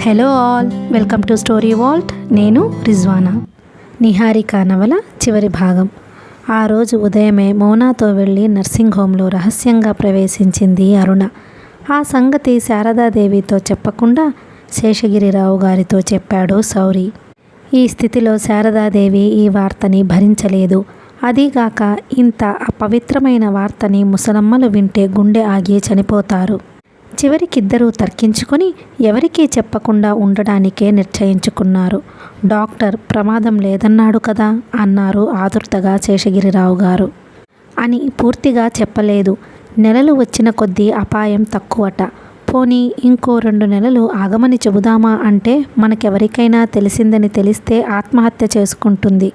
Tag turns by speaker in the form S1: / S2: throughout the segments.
S1: Hello all welcome to story vault నేను రిజ్వానా నిహారిక నవల చివరి భాగం. ఆ రోజు ఉదయమే మోనాతో వెళ్ళి నర్సింగ్ హోంలో రహస్యంగా ప్రవేశించింది అరుణ. ఆ సంగతి శారదాదేవితో చెప్పకుండా శేషగిరిరావు గారితో చెప్పాడు సౌరి ఈ స్థితిలో శారదాదేవి ఈ వార్తని భరించలేదు. అదీగాక ఇంత అపవిత్రమైన వార్తని ముసలమ్మలు వింటే గుండె ఆగి చనిపోతారు. చివరికిద్దరూ తర్కించుకొని ఎవరికీ చెప్పకుండా ఉండడానికే నిశ్చయించుకున్నారు డాక్టర్ ప్రమాదం లేదన్నాడు కదా అన్నారు ఆదుర్తగా శేషగిరిరావు గారు. అని పూర్తిగా చెప్పలేదు. నెలలు వచ్చిన కొద్దీ అపాయం తక్కువట. పోనీ ఇంకో రెండు నెలలు ఆగమని చెబుదామా అంటే మనకెవరికైనా తెలిసిందని తెలిస్తే ఆత్మహత్య చేసుకుంటుంది.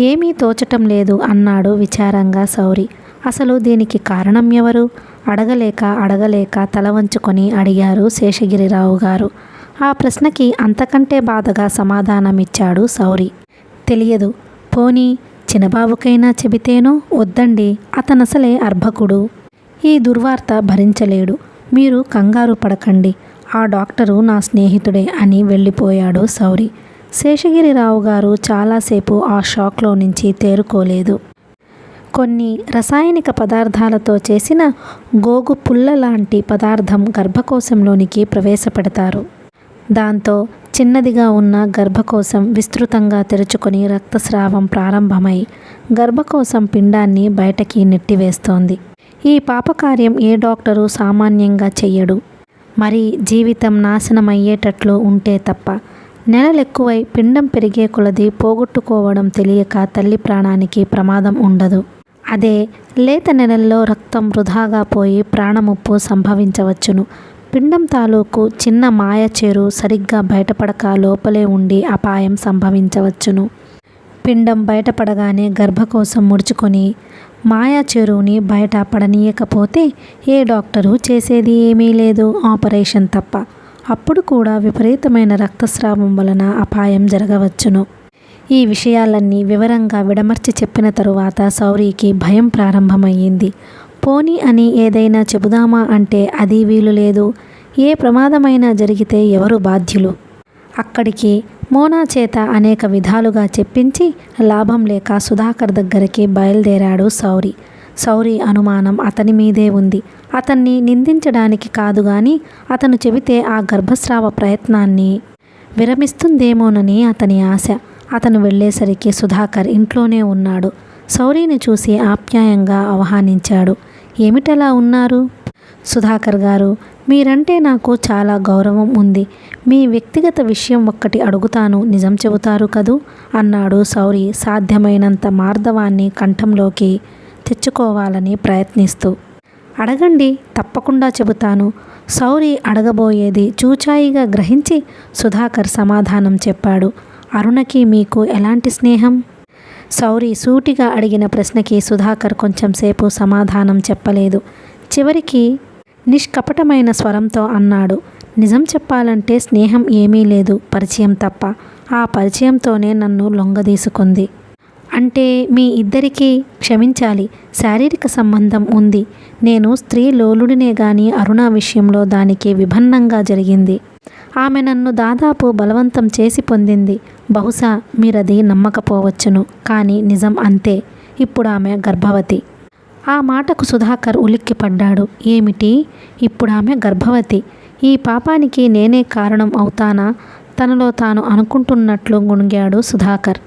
S1: ఏమీ తోచటం లేదు అన్నాడు విచారంగా సౌరి. అసలు దీనికి కారణం ఎవరు? అడగలేక అడగలేక తల వంచుకొని అడిగారు శేషగిరిరావు గారు. ఆ ప్రశ్నకి అంతకంటే బాధగా సమాధానమిచ్చాడు సౌరి. తెలియదు. పోనీ చిన్నబాబుకైనా చెబితేనో? వద్దండి. అతనసలే అర్భకుడు. ఈ దుర్వార్త భరించలేడు. మీరు కంగారు పడకండి. ఆ డాక్టరు నా స్నేహితుడే అని వెళ్ళిపోయాడు సౌరి. శేషగిరిరావు గారు చాలాసేపు ఆ షాక్లో నుంచి తేరుకోలేదు. కొన్ని రసాయనిక పదార్థాలతో చేసిన గోగు పుల్ల లాంటి పదార్థం గర్భకోశంలోనికి ప్రవేశపెడతారు. దాంతో చిన్నదిగా ఉన్న గర్భకోశం విస్తృతంగా తెరుచుకొని రక్తస్రావం ప్రారంభమై గర్భకోశం పిండాన్ని బయటకి నెట్టివేస్తోంది. ఈ పాపకార్యం ఏ డాక్టరు సామాన్యంగా చెయ్యడు. మరి జీవితం నాశనమయ్యేటట్లు ఉంటే తప్ప నెలలెక్కువై పిండం పెరిగే కొలది పోగొట్టుకోవడం తెలియక తల్లి ప్రాణానికి ప్రమాదం ఉండదు. అదే లేత నెలల్లో రక్తం వృధాగా పోయి ప్రాణముప్పు సంభవించవచ్చును. పిండం తాలూకు చిన్న మాయ చేరు సరిగ్గా బయటపడక లోపలే ఉండి అపాయం సంభవించవచ్చును. పిండం బయటపడగానే గర్భకోశం ముడుచుకొని మాయా చెరువుని బయట పడనీయకపోతే ఏ డాక్టరు చేసేది ఏమీ లేదు ఆపరేషన్ తప్ప. అప్పుడు కూడా విపరీతమైన రక్తస్రావం వలన అపాయం జరగవచ్చును. ఈ విషయాలన్నీ వివరంగా విడమర్చి చెప్పిన తరువాత సౌరికి భయం ప్రారంభమయ్యింది. పోనీ అని ఏదైనా చెబుదామా అంటే అది వీలు లేదు. ఏ ప్రమాదమైనా జరిగితే ఎవరు బాధ్యులు? అక్కడికి మోనా చేత అనేక విధాలుగా చెప్పించి లాభం లేక సుధాకర్ దగ్గరికి బయలుదేరాడు సౌరి. సౌరి అనుమానం అతని మీదే ఉంది. అతన్ని నిందించడానికి కాదు గాని అతను చెబితే ఆ గర్భస్రావ ప్రయత్నాన్ని విరమిస్తుందేమోనని అతని ఆశ. అతను వెళ్ళేసరికి సుధాకర్ ఇంట్లోనే ఉన్నాడు. సౌరిని చూసి ఆప్యాయంగా ఆహ్వానించాడు. ఏమిటలా ఉన్నారు? సుధాకర్ గారు మీరంటే నాకు చాలా గౌరవం ఉంది. మీ వ్యక్తిగత విషయం ఒక్కటి అడుగుతాను నిజం చెబుతారు కదూ? అన్నాడు సౌరి సాధ్యమైనంత మార్దవాన్ని కంఠంలోకి తెచ్చుకోవాలని ప్రయత్నిస్తూ. అడగండి తప్పకుండా చెబుతాను. సౌరి అడగబోయేది చూచాయిగా గ్రహించి సుధాకర్ సమాధానం చెప్పాడు. అరుణకి మీకు ఎలాంటి స్నేహం? సౌరి సూటిగా అడిగిన ప్రశ్నకి సుధాకర్ కొంచెం సేపు సమాధానం చెప్పలేదు. చివరికి నిష్కపటమైన స్వరంతో అన్నాడు నిజం చెప్పాలంటే స్నేహం ఏమీ లేదు పరిచయం తప్ప. ఆ పరిచయంతోనే నన్ను లొంగదీసుకుంది. అంటే మీ ఇద్దరికీ క్షమించాలి శారీరక సంబంధం ఉంది. నేను స్త్రీ లోలుడినే గాని అరుణ విషయంలో దానికి విభిన్నంగా జరిగింది. ఆమె నన్ను దాదాపు బలవంతం చేసి పొందింది. బహుశా మీరది నమ్మకపోవచ్చును. కానీ నిజం అంతే. ఇప్పుడు ఆమె గర్భవతి. ఆ మాటకు సుధాకర్ ఉలిక్కిపడ్డాడు. ఏమిటి? ఇప్పుడు ఆమె గర్భవతి. ఈ పాపానికి నేనే కారణం అవుతానా? తనలో తాను అనుకుంటున్నట్లు గుణిగాడు సుధాకర్.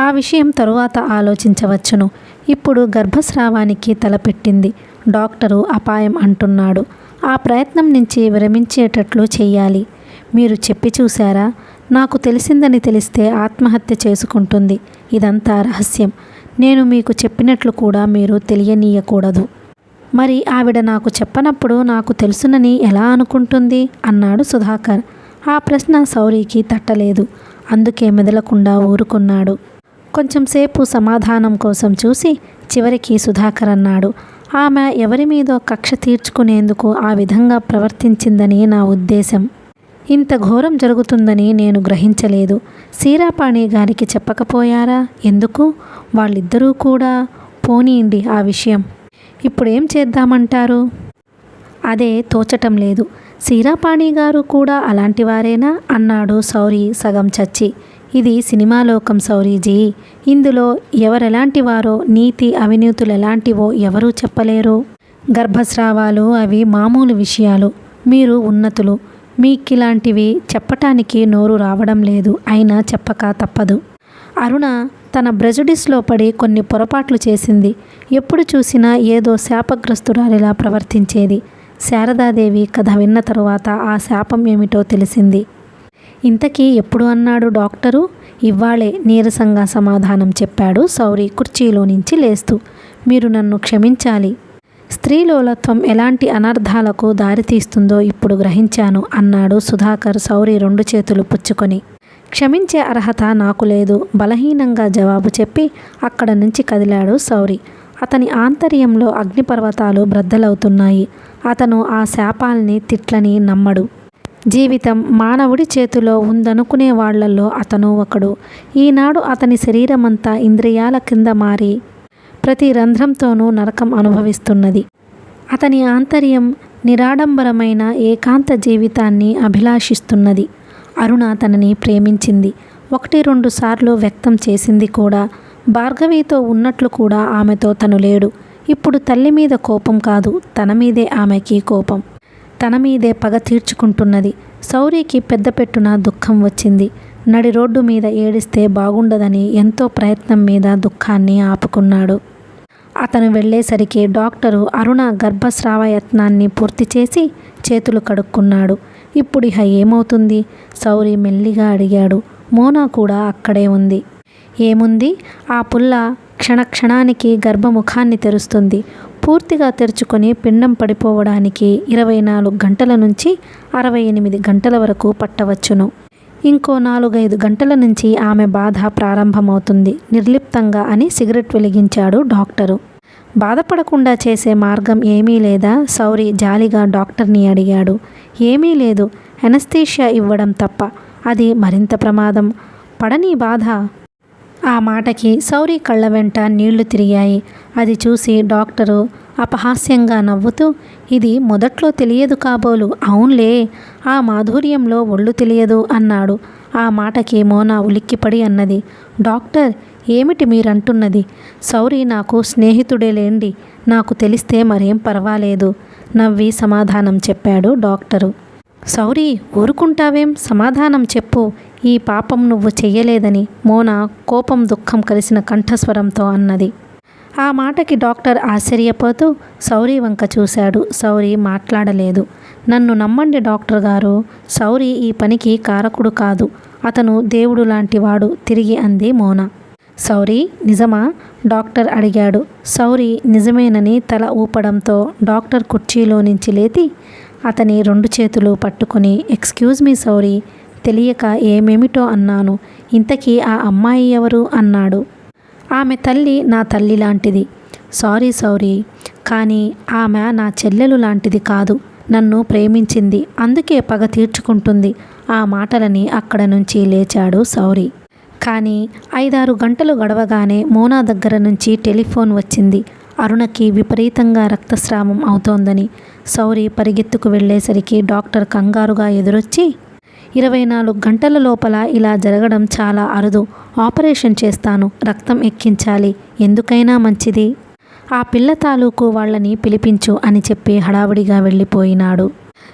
S1: ఆ విషయం తరువాత ఆలోచించవచ్చును. ఇప్పుడు గర్భస్రావానికి తలపెట్టింది. డాక్టరు అపాయం అంటున్నాడు. ఆ ప్రయత్నం నుంచి విరమించేటట్లు చేయాలి మీరు చెప్పి చూశారా? నాకు తెలిసిందని తెలిస్తే ఆత్మహత్య చేసుకుంటుంది. ఇదంతా రహస్యం. నేను మీకు చెప్పినట్లు కూడా మీరు తెలియనీయకూడదు. మరి ఆవిడ నాకు చెప్పనప్పుడు నాకు తెలుసునని ఎలా అనుకుంటుంది? అన్నాడు సుధాకర్. ఆ ప్రశ్న సౌరికి తట్టలేదు. అందుకే మెదలకుండా ఊరుకున్నాడు. కొంచెం సేపు సమాధానం కోసం చూసి చివరికి సుధాకర్ అన్నాడు. ఆమె ఎవరి మీదో కక్ష తీర్చుకునేందుకు ఆ విధంగా ప్రవర్తించిందని నా ఉద్దేశం. ఇంత ఘోరం జరుగుతుందని నేను గ్రహించలేదు. సీరాపాణి గారికి చెప్పకపోయారా? ఎందుకు? వాళ్ళిద్దరూ కూడా పోనీయండి ఆ విషయం. ఇప్పుడేం చేద్దామంటారు? అదే తోచటం లేదు. సీరాపాణి గారు కూడా అలాంటివారేనా అన్నాడు సౌరి సగం చచ్చి. ఇది సినిమాలోకం సౌరీజీ ఇందులో ఎవరెలాంటివారో నీతి అవినీతులు ఎలాంటివో ఎవరూ చెప్పలేరు. గర్భస్రావాలు అవి మామూలు విషయాలు. మీరు ఉన్నతులు. మీకిలాంటివి చెప్పటానికి నోరు రావడం లేదు. అయినా చెప్పక తప్పదు. అరుణ తన బ్రెజుడిస్లో పడి కొన్ని పొరపాట్లు చేసింది. ఎప్పుడు చూసినా ఏదో శాపగ్రస్తురాలిలా ప్రవర్తించేది. శారదాదేవి కథ విన్న తరువాత ఆ శాపం ఏమిటో తెలిసింది. ఇంతకీ ఎప్పుడు అన్నాడు డాక్టరు? ఇవ్వాళే నీరసంగా సమాధానం చెప్పాడు సౌరి కుర్చీలో నుంచి లేస్తూ. మీరు నన్ను క్షమించాలి. స్త్రీలోలత్వం ఎలాంటి అనర్థాలకు దారితీస్తుందో ఇప్పుడు గ్రహించాను అన్నాడు సుధాకర్ సౌరి రెండు చేతులు పుచ్చుకొని. క్షమించే అర్హత నాకు లేదు. బలహీనంగా జవాబు చెప్పి అక్కడ నుంచి కదిలాడు సౌరి. అతని ఆంతర్యంలో అగ్నిపర్వతాలు బ్రద్దలవుతున్నాయి. అతను ఆ శాపాల్ని తిట్లని నమ్మడు. జీవితం మానవుడి చేతిలో ఉందనుకునే వాళ్ళలో అతను ఒకడు. ఈనాడు అతని శరీరమంతా ఇంద్రియాల కింద మారి ప్రతి రంధ్రంతోనూ నరకం అనుభవిస్తున్నది. అతని ఆంతర్యం నిరాడంబరమైన ఏకాంత జీవితాన్ని అభిలాషిస్తున్నది. అరుణ తనని ప్రేమించింది. ఒకటి రెండు సార్లు వ్యక్తం చేసింది కూడా. భార్గవితో ఉన్నట్లు కూడా ఆమెతో తను లేడు. ఇప్పుడు తల్లి మీద కోపం కాదు. తన మీదే ఆమెకి కోపం. తన మీదే పగ తీర్చుకుంటున్నది. సౌరికి పెద్ద పెట్టున దుఃఖం వచ్చింది. నడి రోడ్డు మీద ఏడిస్తే బాగుండదని ఎంతో ప్రయత్నం మీద దుఃఖాన్ని ఆపుకున్నాడు. అతను వెళ్ళేసరికి డాక్టరు అరుణ గర్భస్రావ యత్నాన్ని పూర్తి చేసి చేతులు కడుక్కున్నాడు. ఇప్పుడు ఇహ ఏమవుతుంది? సౌరి మెల్లిగా అడిగాడు. మోనా కూడా అక్కడే ఉంది. ఏముంది? ఆ పుల్ల క్షణక్షణానికి గర్భముఖాన్ని తెరుస్తుంది. పూర్తిగా తెరుచుకొని పిండం పడిపోవడానికి ఇరవై నాలుగు గంటల నుంచి అరవై ఎనిమిది గంటల వరకు పట్టవచ్చును. ఇంకో నాలుగైదు గంటల నుంచి ఆమె బాధ ప్రారంభమవుతుంది. నిర్లిప్తంగా అని సిగరెట్ వెలిగించాడు డాక్టరు. బాధపడకుండా చేసే మార్గం ఏమీ లేదా? సౌరి జాలిగా డాక్టర్ని అడిగాడు. ఏమీ లేదు. ఎనస్థీషియా ఇవ్వడం తప్ప. అది మరింత ప్రమాదం. పడని బాధ. ఆ మాటకి సౌరి కళ్ళ వెంట నీళ్ళు తిరిగాయి. అది చూసి డాక్టరు అపహాస్యంగా నవ్వుతూ ఇది మొదట్లో తెలియదు కాబోలు అవునులే ఆ మాధుర్యంలో ఒళ్ళు తెలియదు అన్నాడు. ఆ మాటకి మోనా ఉలిక్కిపడి అన్నది. డాక్టర్ ఏమిటి మీరంటున్నది? సౌరి నాకు స్నేహితుడే లేండి నాకు తెలిస్తే మరేం పర్వాలేదు నవ్వి సమాధానం చెప్పాడు డాక్టరు. సౌరి ఊరుకుంటావేం? సమాధానం చెప్పు ఈ పాపం నువ్వు చెయ్యలేదని మోన కోపం దుఃఖం కలిసిన కంఠస్వరంతో అన్నది. ఆ మాటకి డాక్టర్ ఆశ్చర్యపోతూ సౌరి వంక చూశాడు. సౌరి మాట్లాడలేదు. నన్ను నమ్మండి డాక్టర్ గారు. సౌరి ఈ పనికి కారకుడు కాదు. అతను దేవుడు లాంటివాడు తిరిగి అంది మోన. సౌరి నిజమా? డాక్టర్ అడిగాడు. సౌరి నిజమేనని తల ఊపడంతో డాక్టర్ కుర్చీలో నుంచి లేతి అతని రెండు చేతులు పట్టుకొని ఎక్స్క్యూజ్ మీ సౌరి తెలియక ఏమేమిటో అన్నాను. ఇంతకీ ఆ అమ్మాయి ఎవరు? అన్నాడు. ఆమె తల్లి నా తల్లి లాంటిది. సారీ సౌరీ కానీ ఆమె నా చెల్లెలు లాంటిది కాదు. నన్ను ప్రేమించింది. అందుకే పగ తీర్చుకుంటుంది. ఆ మాటలని అక్కడ నుంచి లేచాడు సౌరీ. కానీ ఐదారు గంటలు గడవగానే మోనా దగ్గర నుంచి టెలిఫోన్ వచ్చింది. అరుణకి విపరీతంగా రక్తస్రావం అవుతోందని. సౌరి పరిగెత్తుకు వెళ్ళేసరికి డాక్టర్ కంగారుగా ఎదురొచ్చి ఇరవై నాలుగు గంటల లోపల ఇలా జరగడం చాలా అరుదు. ఆపరేషన్ చేస్తాను. రక్తం ఎక్కించాలి. ఎందుకైనా మంచిది. ఆ పిల్ల తాలూకు వాళ్ళని పిలిపించు అని చెప్పి హడావుడిగా వెళ్ళిపోయినాడు.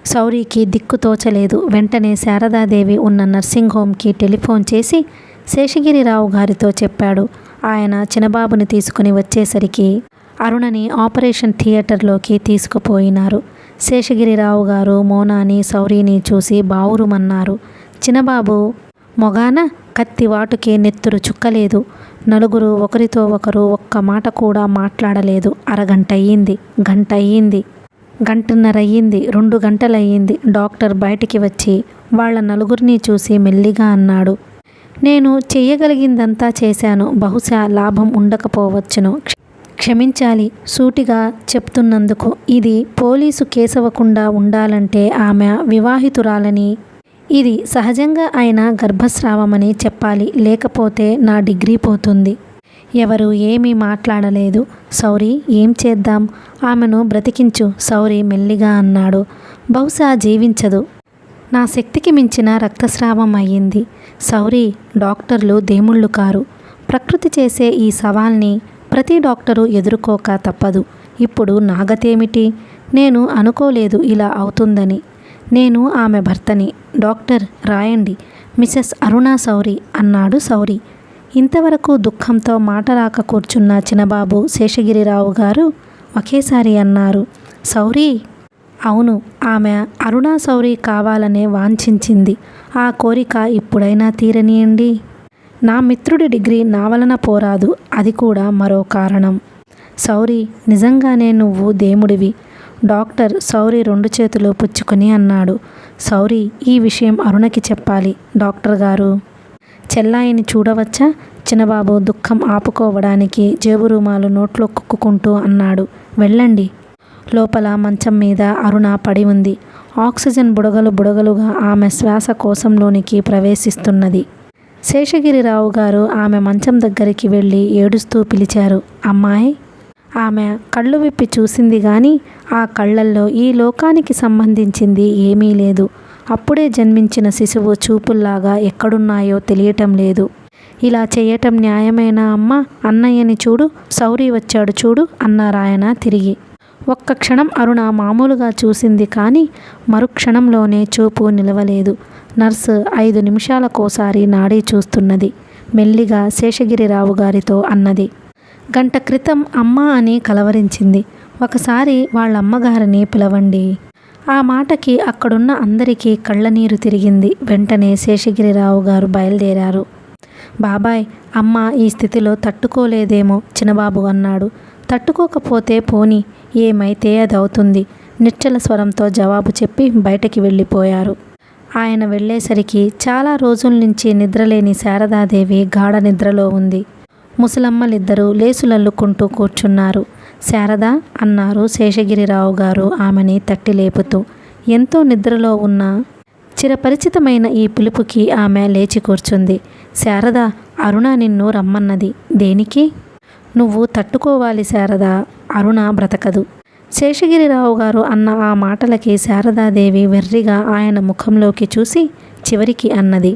S1: సౌరికి దిక్కు తోచలేదు. వెంటనే శారదాదేవి ఉన్న నర్సింగ్ హోమ్కి టెలిఫోన్ చేసి శేషగిరిరావు గారితో చెప్పాడు. ఆయన చిన్నబాబుని తీసుకుని వచ్చేసరికి అరుణని ఆపరేషన్ థియేటర్లోకి తీసుకుపోయినారు. శేషగిరిరావు గారు మోనాని సౌరిని చూసి బావురుమన్నారు. చిన్నబాబు మొగాన కత్తి వాటుకే నెత్తురు చుక్కలేదు. నలుగురు ఒకరితో ఒకరు ఒక్క మాట కూడా మాట్లాడలేదు. అరగంట అయ్యింది గంట అయ్యింది గంటన్నర అయ్యింది రెండు గంటలయ్యింది డాక్టర్ బయటికి వచ్చి వాళ్ళ నలుగురిని చూసి మెల్లిగా అన్నాడు. నేను చెయ్యగలిగిందంతా చేశాను. బహుశా లాభం ఉండకపోవచ్చును. క్షమించాలి సూటిగా చెప్తున్నందుకు. ఇది పోలీసు కేసవకుండా ఉండాలంటే ఆమె వివాహితురాలని. ఇది సహజంగా ఆయన గర్భస్రావమని చెప్పాలి. లేకపోతే నా డిగ్రీ పోతుంది. ఎవరు ఏమీ మాట్లాడలేదు. సౌరి ఏం చేద్దాం? ఆమెను బ్రతికించు సౌరి మెల్లిగా అన్నాడు. బహుశా జీవించదు. నా శక్తికి మించిన రక్తస్రావం అయ్యింది. సౌరి డాక్టర్లు దేముళ్ళు కారు. ప్రకృతి చేసే ఈ సవాల్ని ప్రతి డాక్టరు ఎదుర్కోక తప్పదు. ఇప్పుడు నాగతేమిటి? నేను అనుకోలేదు ఇలా అవుతుందని. నేను ఆమె భర్తని. డాక్టర్ రాయండి. మిసెస్ అరుణా సౌరి అన్నాడు సౌరి. ఇంతవరకు దుఃఖంతో మాట రాక కూర్చున్న చిన్నబాబు శేషగిరిరావు గారు ఒకేసారి అన్నారు సౌరి! అవును ఆమె అరుణా సౌరి కావాలనే వాంఛించింది. ఆ కోరిక ఇప్పుడైనా తీరనియండి. నా మిత్రుడి డిగ్రీ నా వలన పోరాదు అది కూడా మరో కారణం. సౌరి నిజంగానే నువ్వు దేముడివి డాక్టర్ సౌరి రెండు చేతులు పుచ్చుకొని అన్నాడు. సౌరి ఈ విషయం అరుణకి చెప్పాలి డాక్టర్ గారు. చెల్లాయిని చూడవచ్చా? చిన్నబాబు దుఃఖం ఆపుకోవడానికి జేబు రూమాలు నోట్లో కుక్కుకుంటూ అన్నాడు. వెళ్ళండి. లోపల మంచం మీద అరుణ పడి ఉంది. ఆక్సిజన్ బుడగలు బుడగలుగా ఆమె శ్వాస కోశంలోనికి ప్రవేశిస్తున్నది. శేషగిరిరావు గారు ఆమె మంచం దగ్గరికి వెళ్ళి ఏడుస్తూ పిలిచారు అమ్మాయి! ఆమె కళ్ళు విప్పి చూసింది కానీ ఆ కళ్ళల్లో ఈ లోకానికి సంబంధించింది ఏమీ లేదు. అప్పుడే జన్మించిన శిశువు చూపుల్లాగా ఎక్కడున్నాయో తెలియటం లేదు. ఇలా చేయటం న్యాయమేనా అమ్మ? అన్నయ్యని చూడు సౌరి వచ్చాడు చూడు అన్నారాయన తిరిగి. ఒక్క క్షణం అరుణ మామూలుగా చూసింది కానీ మరుక్షణంలోనే చూపు నిలవలేదు. నర్సు ఐదు నిమిషాలకోసారి నాడీ చూస్తున్నది. మెల్లిగా శేషగిరిరావు గారితో అన్నది. గంట క్రితం అమ్మ అని కలవరించింది. ఒకసారి వాళ్ళ అమ్మగారిని పిలవండి. ఆ మాటకి అక్కడున్న అందరికీ కళ్ళనీరు తిరిగింది. వెంటనే శేషగిరిరావు గారు బయలుదేరారు. బాబాయ్ అమ్మ ఈ స్థితిలో తట్టుకోలేదేమో చిన్నబాబు అన్నాడు. తట్టుకోకపోతే పోని ఏమైతే అది అవుతుంది నిశ్చల స్వరంతో జవాబు చెప్పి బయటకి వెళ్ళిపోయారు. ఆయన వెళ్ళేసరికి చాలా రోజుల నుంచి నిద్రలేని శారదాదేవి గాఢ నిద్రలో ఉంది. ముసలమ్మలిద్దరూ లేసులల్లుకుంటూ కూర్చున్నారు. శారద అన్నారు శేషగిరిరావు గారు ఆమెని తట్టి లేపుతూ ఎంతో నిద్రలో ఉన్న చిరపరిచితమైన ఈ పిలుపుకి ఆమె లేచి కూర్చుంది. శారద అరుణ నిన్ను రమ్మన్నది. దేనికి? నువ్వు తట్టుకోవాలి శారద. అరుణ బ్రతకదు. శేషగిరిరావు గారు అన్న ఆ మాటలకి శారదాదేవి వెర్రిగా ఆయన ముఖంలోకి చూసి చివరికి అన్నది.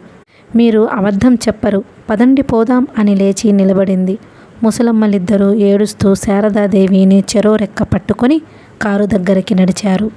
S1: మీరు అబద్ధం చెప్పరు. పదండి పోదాం అని లేచి నిలబడింది. ముసలమ్మలిద్దరూ ఏడుస్తూ శారదాదేవిని చెరో రెక్క పట్టుకొని కారు దగ్గరికి నడిచారు.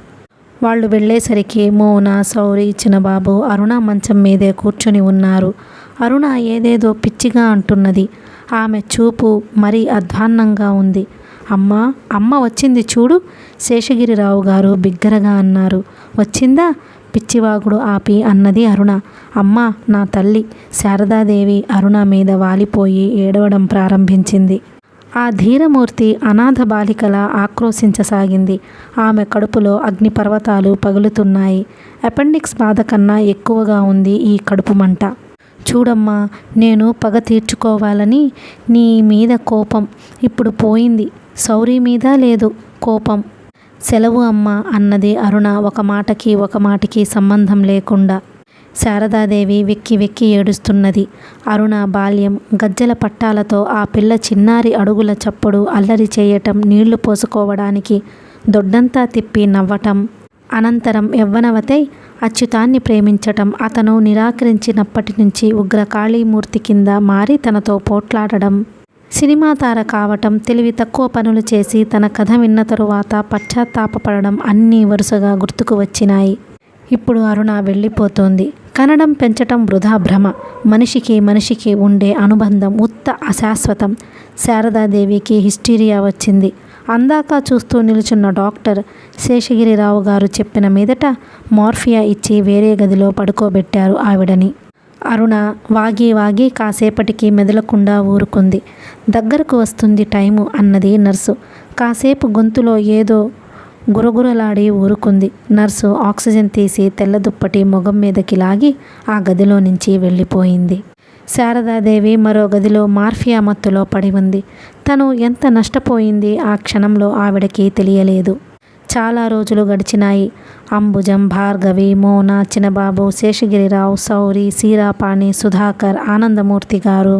S1: వాళ్ళు వెళ్ళేసరికి మోన సౌరి చిన్నబాబు అరుణ మంచం మీదే కూర్చొని ఉన్నారు. అరుణ ఏదేదో పిచ్చిగా అంటున్నది. ఆమె చూపు మరీ అధ్వాన్నంగా ఉంది. అమ్మ అమ్మ వచ్చింది చూడు శేషగిరిరావు గారు బిగ్గరగా అన్నారు. వచ్చిందా? పిచ్చివాగుడు ఆపి అన్నది అరుణ. అమ్మ నా తల్లి శారదాదేవి అరుణ మీద వాలిపోయి ఏడవడం ప్రారంభించింది. ఆ ధీరమూర్తి అనాథ బాలికల ఆక్రోశించసాగింది. ఆమె కడుపులో అగ్నిపర్వతాలు పగులుతున్నాయి. అపెండిక్స్ బాధ కన్నా ఎక్కువగా ఉంది ఈ కడుపు మంట. చూడమ్మా నేను పగ తీర్చుకోవాలని నీ మీద కోపం. ఇప్పుడు పోయింది. సౌరి మీద లేదు కోపం. సెలవు అమ్మ అన్నది అరుణ ఒక మాటకి ఒక మాటకి సంబంధం లేకుండా. శారదాదేవి వెక్కి వెక్కి ఏడుస్తున్నది. అరుణ బాల్యం గజ్జల పట్టాలతో ఆ పిల్ల చిన్నారి అడుగుల చప్పుడు అల్లరి చేయటం నీళ్ళు పోసుకోవడానికి దొడ్డంతా తిప్పి నవ్వటం. అనంతరం యవ్వనవతై అచ్యుతాన్ని ప్రేమించటం అతను నిరాకరించినప్పటి నుంచి ఉగ్ర కాళీమూర్తి కింద మారి తనతో పోట్లాడడం. సినిమా తార కావటం తెలివి తక్కువ పనులు చేసి తన కథ విన్న తరువాత పశ్చాత్తాపపడడం అన్నీ వరుసగా గుర్తుకు వచ్చినాయి. ఇప్పుడు అరుణ వెళ్ళిపోతోంది. కనడం పెంచటం వృధా భ్రమ. మనిషికి మనిషికి ఉండే అనుబంధం ఉత్త అశాశ్వతం. శారదాదేవికి హిస్టీరియా వచ్చింది. అందాక చూస్తూ నిలుచున్న డాక్టర్ శేషగిరిరావు గారు చెప్పిన మీదట మార్ఫియా ఇచ్చి వేరే గదిలో పడుకోబెట్టారు ఆవిడని. అరుణ వాగి వాగి కాసేపటికి మెదలకుండా ఊరుకుంది. దగ్గరకు వస్తుంది టైము అన్నది నర్సు. కాసేపు గొంతులో ఏదో గురగురలాడి ఊరుకుంది. నర్సు ఆక్సిజన్ తీసి తెల్ల దుప్పటి మొగం మీదకి లాగి ఆ గదిలో నుంచి వెళ్ళిపోయింది. శారదాదేవి మరో గదిలో మార్ఫియా మత్తులో పడి ఉంది. తను ఎంత నష్టపోయింది ఆ క్షణంలో ఆవిడకి తెలియలేదు. చాలా రోజులు గడిచినాయి. అంబుజం భార్గవి మోన చిన్నబాబు శేషగిరిరావు సౌరి సీరాపాణి సుధాకర్ ఆనందమూర్తి గారు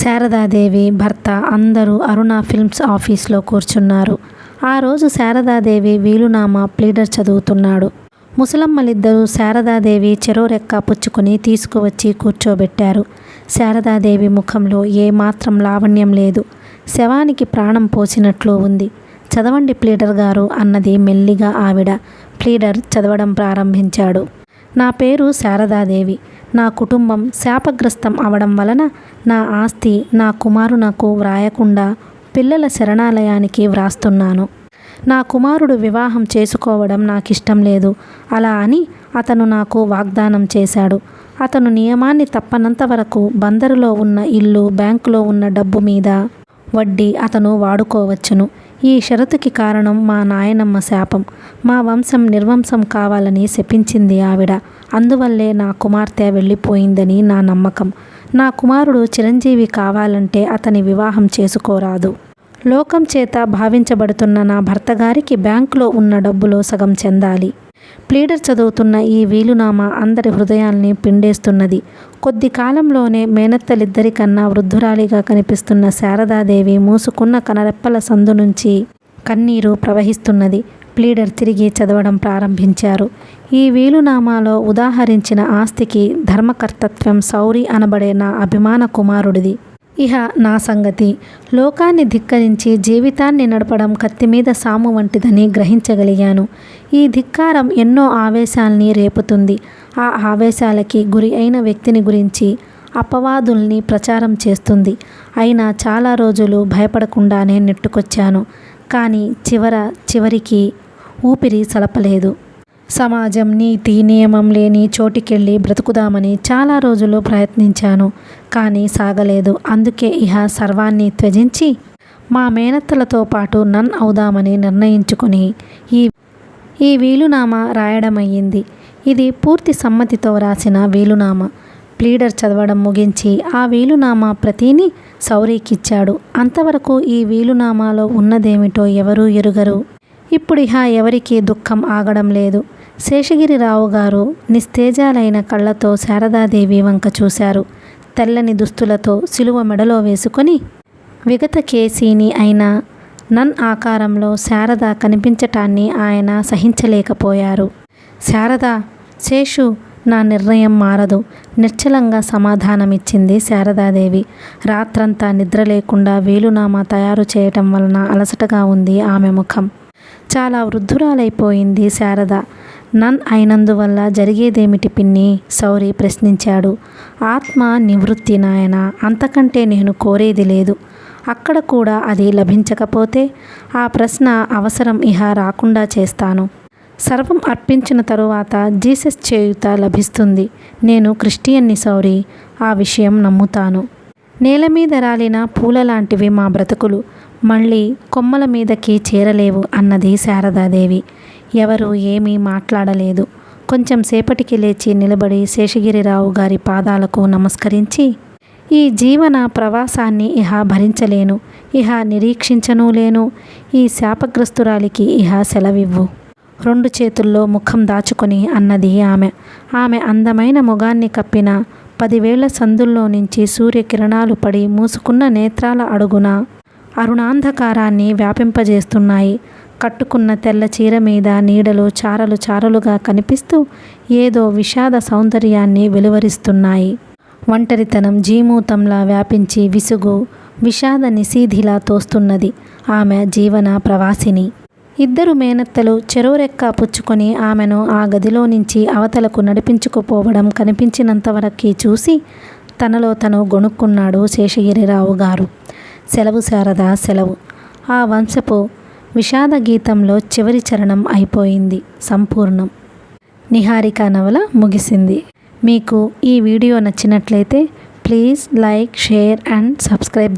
S1: శారదాదేవి భర్త అందరూ అరుణ ఫిల్మ్స్ ఆఫీస్లో కూర్చున్నారు. ఆ రోజు శారదాదేవి వీలునామా ప్లీడర్ చదువుతున్నాడు. ముసలమ్మలిద్దరూ శారదాదేవి చెరో రెక్క పుచ్చుకొని తీసుకువచ్చి కూర్చోబెట్టారు. శారదాదేవి ముఖంలో ఏమాత్రం లావణ్యం లేదు. శవానికి ప్రాణం పోసినట్లు ఉంది. చదవండి ప్లీడర్ గారు అన్నది మెల్లిగా ఆవిడ. ప్లీడర్ చదవడం ప్రారంభించాడు. నా పేరు శారదాదేవి. నా కుటుంబం శాపగ్రస్తం అవడం వలన నా ఆస్తి నా కుమారునకు వ్రాయకుండా పిల్లల శరణాలయానికి వ్రాస్తున్నాను. నా కుమారుడు వివాహం చేసుకోవడం నాకు ఇష్టం లేదు. అలా అని అతను నాకు వాగ్దానం చేశాడు. అతను నియమాన్ని తప్పనంత వరకు బందరులో ఉన్న ఇల్లు బ్యాంకులో ఉన్న డబ్బు మీద వడ్డీ అతను వాడుకోవచ్చును. ఈ షరతుకి కారణం మా నాయనమ్మ శాపం. మా వంశం నిర్వంశం కావాలని శపించింది ఆవిడ. అందువల్లే నా కుమార్తె వెళ్ళిపోయిందని నా నమ్మకం. నా కుమారుడు చిరంజీవి కావాలంటే అతని వివాహం చేసుకోరాదు. లోకం చేత భావించబడుతున్న నా భర్తగారికి బ్యాంకులో ఉన్న డబ్బులో సగం చెందాలి. ప్లీడర్ చదువుతున్న ఈ వీలునామా అందరి హృదయాల్ని పిండేస్తున్నది. కొద్ది కాలంలోనే మేనత్తలిద్దరికన్నా వృద్ధురాలిగా కనిపిస్తున్న శారదాదేవి మూసుకున్న కనరెప్పల సందు నుంచి కన్నీరు ప్రవహిస్తున్నది. ప్లీడర్ తిరిగి చదవడం ప్రారంభించారు. ఈ వీలునామాలో ఉదాహరించిన ఆస్తికి ధర్మకర్తత్వం సౌరి అనబడే నా అభిమాన కుమారుడిది. ఇహ నా సంగతి. లోకాన్ని ధిక్కరించి జీవితాన్ని నడపడం కత్తి మీద సాము వంటిదని గ్రహించగలిగాను. ఈ ధిక్కారం ఎన్నో ఆవేశాల్ని రేపుతుంది. ఆ ఆవేశాలకి గురి అయిన వ్యక్తిని గురించి అపవాదుల్ని ప్రచారం చేస్తుంది. అయినా చాలా రోజులు భయపడకుండానే నెట్టుకొచ్చాను. కానీ చివర చివరికి ఊపిరి సలపలేదు. సమాజం నీతి నియమం లేని చోటికెళ్ళి బ్రతుకుదామని చాలా రోజులు ప్రయత్నించాను కానీ సాగలేదు. అందుకే ఇహ సర్వాన్ని త్యజించి మా మేనత్తలతో పాటు నన్ అవుదామని నిర్ణయించుకుని ఈ ఈ వీలునామా రాయడమయ్యింది. ఇది పూర్తి సమ్మతితో రాసిన వీలునామా. ప్లీడర్ చదవడం ముగించి ఆ వీలునామా ప్రతిని సౌరీకిచ్చాడు. అంతవరకు ఈ వీలునామాలో ఉన్నదేమిటో ఎవరూ ఎరుగరు. ఇప్పుడిహ ఎవరికీ దుఃఖం ఆగడం లేదు. శేషగిరిరావు గారు నిస్తేజాలైన కళ్ళతో శారదాదేవి వంక చూశారు. తెల్లని దుస్తులతో సిలువ మెడలో వేసుకొని విగత కేసీని అయిన నన్ ఆకారంలో శారద కనిపించటాన్ని ఆయన సహించలేకపోయారు. శారద శేషు నా నిర్ణయం మారదు. నిశ్చలంగా సమాధానమిచ్చింది శారదాదేవి. రాత్రంతా నిద్ర లేకుండా వేలునామా తయారు చేయటం వలన అలసటగా ఉంది ఆమె ముఖం. చాలా వృద్ధురాలైపోయింది శారద. నన్ అయినందువల్ల జరిగేదేమిటి పిన్ని? సౌరి ప్రశ్నించాడు. ఆత్మ నివృత్తి నాయన అంతకంటే నేను కోరేది లేదు. అక్కడ కూడా అది లభించకపోతే ఆ ప్రశ్న అవసరం ఇహ రాకుండా చేస్తాను. సర్వం అర్పించిన తరువాత జీసస్ చేయుత లభిస్తుంది. నేను క్రిస్టియన్ని సౌరి ఆ విషయం నమ్ముతాను. నేల మీద రాలిన పూల లాంటివి మా బ్రతుకులు. మళ్ళీ కొమ్మల మీదకి చేరలేవు అన్నది శారదాదేవి. ఎవరు ఏమీ మాట్లాడలేదు. కొంచెం సేపటికి లేచి నిలబడి శేషగిరిరావు గారి పాదాలకు నమస్కరించి ఈ జీవన ప్రవాసాన్ని ఇహ భరించలేను ఇహ నిరీక్షించను లేను ఈ శాపగ్రస్తురాలికి ఇహ సెలవివ్వు. రెండు చేతుల్లో ముఖం దాచుకొని అన్నది ఆమె. ఆమె అందమైన ముఖాన్ని కప్పిన పదివేళ్ళ సందుల్లో నుంచి సూర్యకిరణాలు పడి మూసుకున్న నేత్రాల అడుగున అరుణాంధకారాన్ని వ్యాపింపజేస్తున్నాయి. కట్టుకున్న తెల్ల చీర మీద నీడలు చారలు చారలుగా కనిపిస్తూ ఏదో విషాద సౌందర్యాన్ని వెలువరిస్తున్నాయి. ఒంటరితనం జీమూతంలా వ్యాపించి విసుగు విషాద నిశీధిలా తోస్తున్నది ఆమె జీవన ప్రవాసిని. ఇద్దరు మేనత్తలు చెరోరెక్క పుచ్చుకొని ఆమెను ఆ గదిలో నుంచి అవతలకు నడిపించుకుపోవడం కనిపించినంతవరకు చూసి తనలో తను గొణుక్కున్నాడు శేషగిరిరావు గారు. సెలవు శారద సెలవు. ఆ వంశపు విషాద గీతంలో చివరి చరణం అయిపోయింది సంపూర్ణం. నిహారిక నవల ముగిసింది. మీకు ఈ వీడియో నచ్చినట్లయితే please like share and subscribe